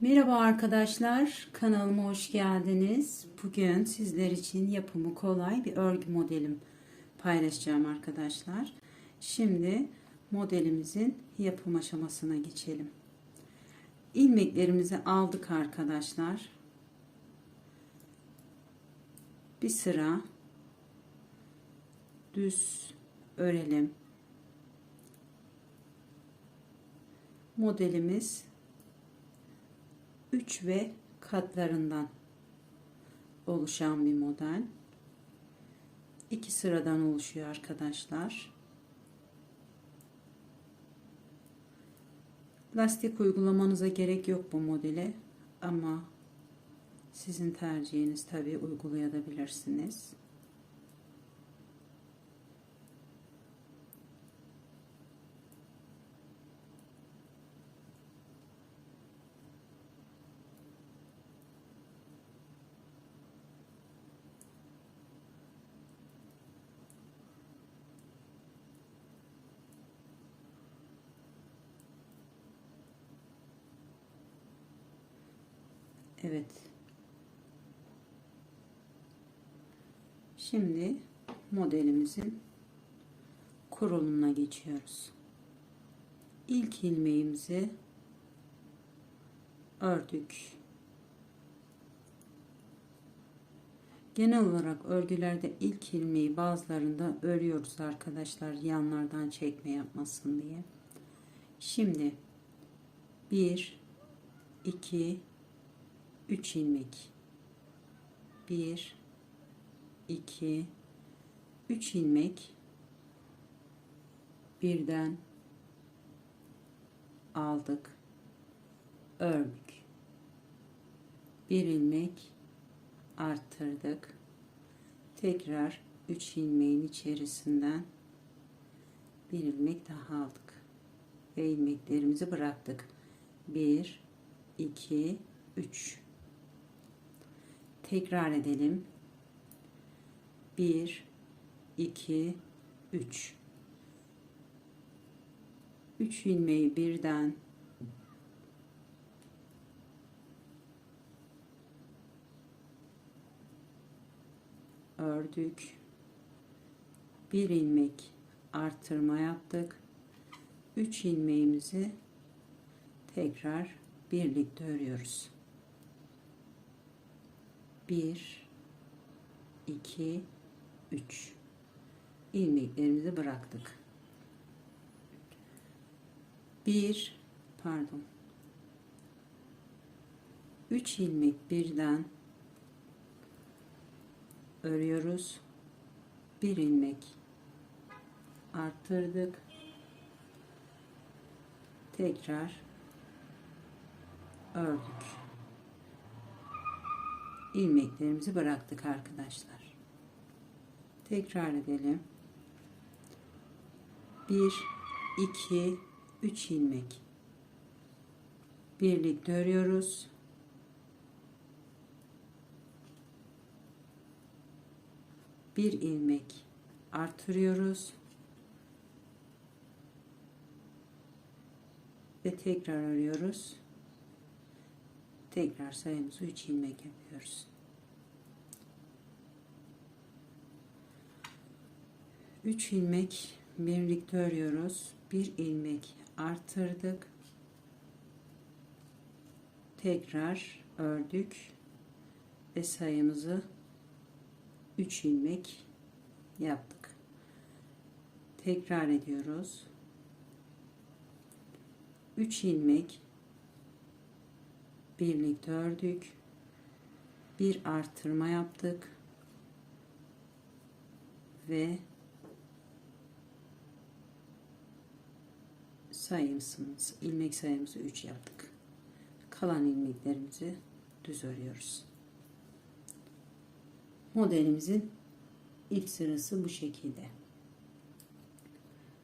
Merhaba arkadaşlar, kanalıma hoş geldiniz. Bugün sizler için yapımı kolay bir örgü modelim paylaşacağım arkadaşlar. Şimdi modelimizin yapım aşamasına geçelim. İlmeklerimizi aldık arkadaşlar. Bir sıra düz örelim. Modelimiz 3 ve katlarından oluşan bir model. İki sıradan oluşuyor arkadaşlar. Lastik uygulamanıza gerek yok bu modele ama sizin tercihiniz tabi uygulayabilirsiniz. Evet. Şimdi modelimizin kurulumuna geçiyoruz. İlk ilmeğimizi ördük. Genel olarak örgülerde ilk ilmeği bazılarında örüyoruz arkadaşlar yanlardan çekme yapmasın diye. Şimdi 1 2 3 ilmek. 1 2 3 ilmek. Birden aldık. Ördük bir ilmek arttırdık. Tekrar 3 ilmeğin içerisinden bir ilmek daha aldık ve ilmeklerimizi bıraktık. 1 2 3 Tekrar edelim. 1 2 3 3 ilmeği birden ördük. Bir ilmek artırma yaptık. 3 ilmeğimizi tekrar birlikte örüyoruz. 1 2 3 ilmeklerimizi bıraktık. 1 pardon 3 ilmek birden örüyoruz. 1 ilmek arttırdık. Tekrar ördük ilmeklerimizi bıraktık arkadaşlar. Tekrar edelim. 1 2 3 ilmek birlikte örüyoruz. Bir ilmek artırıyoruz. Ve tekrar örüyoruz tekrar sayımızı 3 ilmek yapıyoruz. 3 ilmek birlikte örüyoruz. 1 ilmek artırdık. Tekrar ördük ve sayımızı 3 ilmek yaptık. Tekrar ediyoruz. 3 ilmek birlikte ördük. Bir artırma yaptık. Ve sayımız, ilmek sayımızı 3 yaptık. Kalan ilmeklerimizi düz örüyoruz. Modelimizin ilk sırası bu şekilde.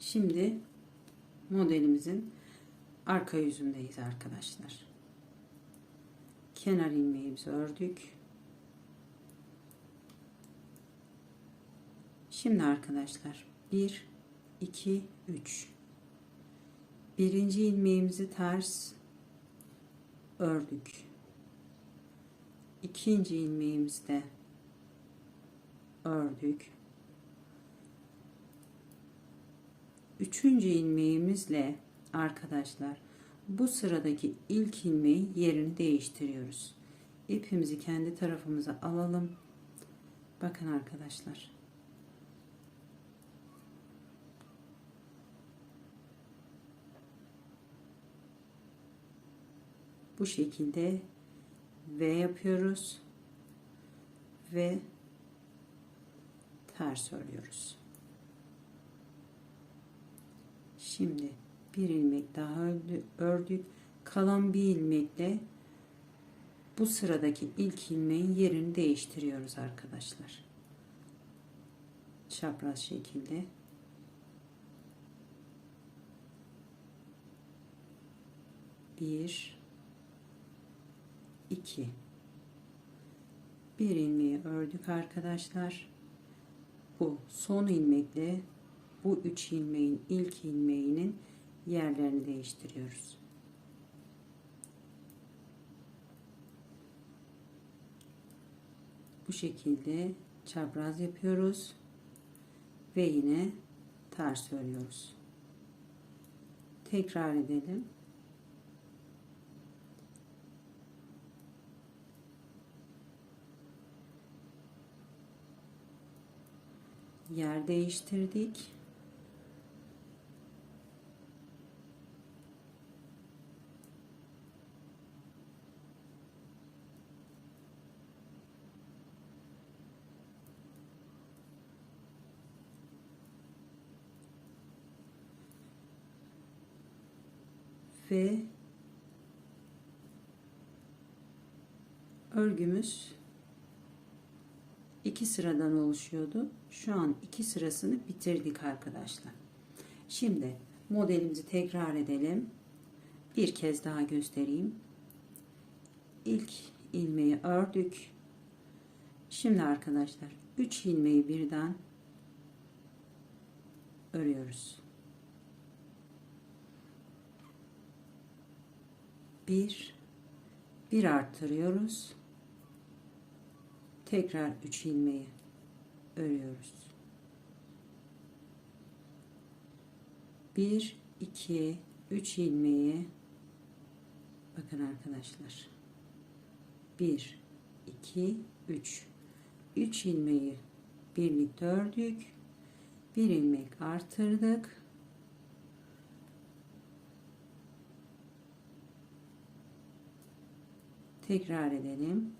Şimdi modelimizin arka yüzündeyiz arkadaşlar kenar ilmeğimizi ördük. Şimdi arkadaşlar 1 2 3 birinci ilmeğimizi ters ördük. İkinci ilmeğimizde ördük. Üçüncü ilmeğimizle arkadaşlar bu sıradaki ilk ilmeği yerini değiştiriyoruz. İpimizi kendi tarafımıza alalım. Bakın arkadaşlar. Bu şekilde V yapıyoruz ve ters örüyoruz. Şimdi bir ilmek daha ördük. Kalan bir ilmekle bu sıradaki ilk ilmeğin yerini değiştiriyoruz arkadaşlar. Çapraz şekilde. Bir, iki. Bir ilmeği ördük arkadaşlar. Bu son ilmekle bu üç ilmeğin ilk ilmeğinin yerlerini değiştiriyoruz. Bu şekilde çapraz yapıyoruz ve yine ters örüyoruz. Tekrar edelim. Yer değiştirdik. Ve örgümüz iki sıradan oluşuyordu. Şu an iki sırasını bitirdik arkadaşlar. Şimdi modelimizi tekrar edelim. Bir kez daha göstereyim. İlk ilmeği ördük. Şimdi arkadaşlar 3 ilmeği birden örüyoruz. Bir. Bir arttırıyoruz. Tekrar 3 ilmeği örüyoruz. 1 2 3 ilmeği. Bakın arkadaşlar. 1 2 3 3 ilmeği birlikte ördük bir ilmek artırdık Tekrar edelim.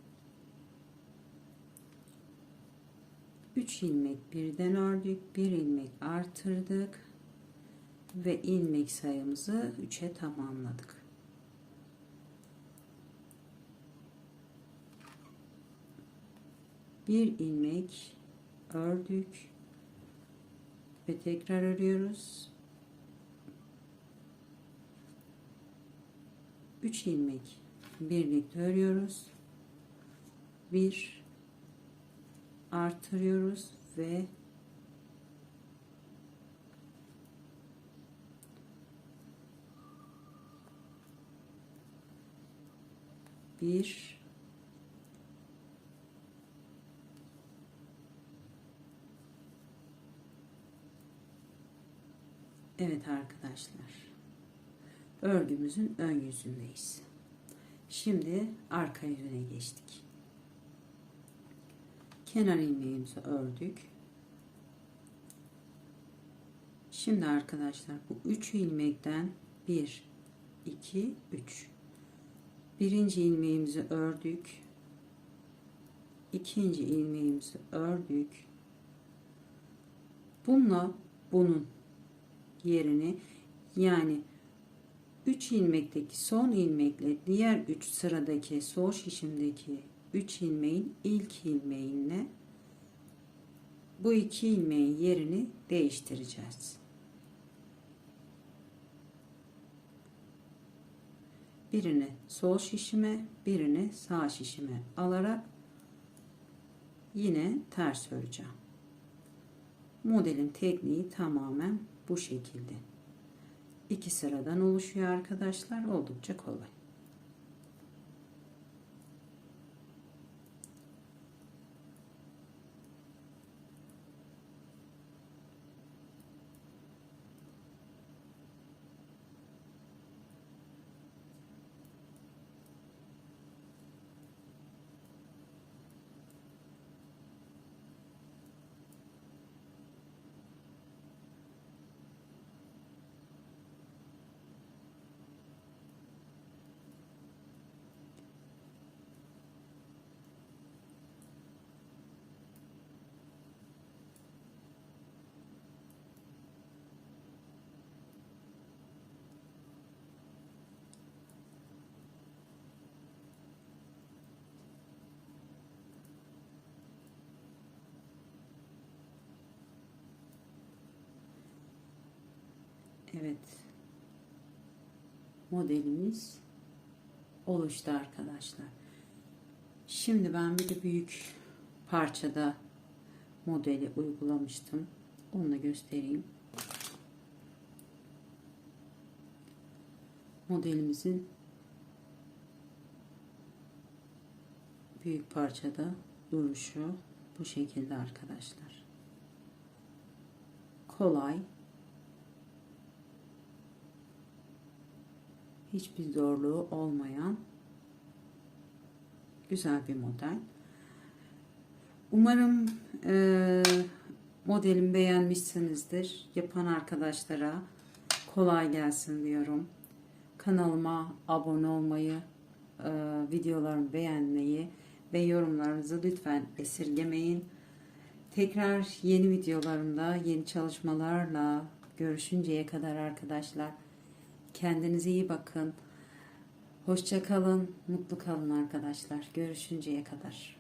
3 ilmek birden ördük. 1 ilmek artırdık. Ve ilmek sayımızı 3'e tamamladık. Bir ilmek ördük ve tekrar örüyoruz. 3 ilmek birlikte örüyoruz. Bir artırıyoruz ve bir Evet arkadaşlar örgümüzün ön yüzündeyiz. Şimdi arka yüzüne geçtik. Kenar ilmeğimizi ördük. Şimdi arkadaşlar bu 3 ilmekten 1 2 3 birinci ilmeğimizi ördük. ikinci ilmeğimizi ördük. Bununla bunun yerini yani 3 ilmekteki son ilmekle diğer 3 sıradaki sol şişimdeki 3 ilmeğin ilk ilmeğinle bu iki ilmeğin yerini değiştireceğiz. Birini sol şişime, birini sağ şişime alarak yine ters öreceğim. Modelin tekniği tamamen bu şekilde iki sıradan oluşuyor arkadaşlar. Oldukça kolay. Evet. Modelimiz oluştu arkadaşlar. Şimdi ben bir de büyük parçada modeli uygulamıştım. Onu da göstereyim. Modelimizin büyük parçada duruşu bu şekilde arkadaşlar. Kolay. Hiçbir zorluğu olmayan güzel bir model. Umarım e, modelimi beğenmişsinizdir. Yapan arkadaşlara kolay gelsin diyorum. Kanalıma abone olmayı, e, videolarımı beğenmeyi ve yorumlarınızı lütfen esirgemeyin. Tekrar yeni videolarımda, yeni çalışmalarla görüşünceye kadar arkadaşlar kendinize iyi bakın. Hoşça kalın, mutlu kalın arkadaşlar. Görüşünceye kadar.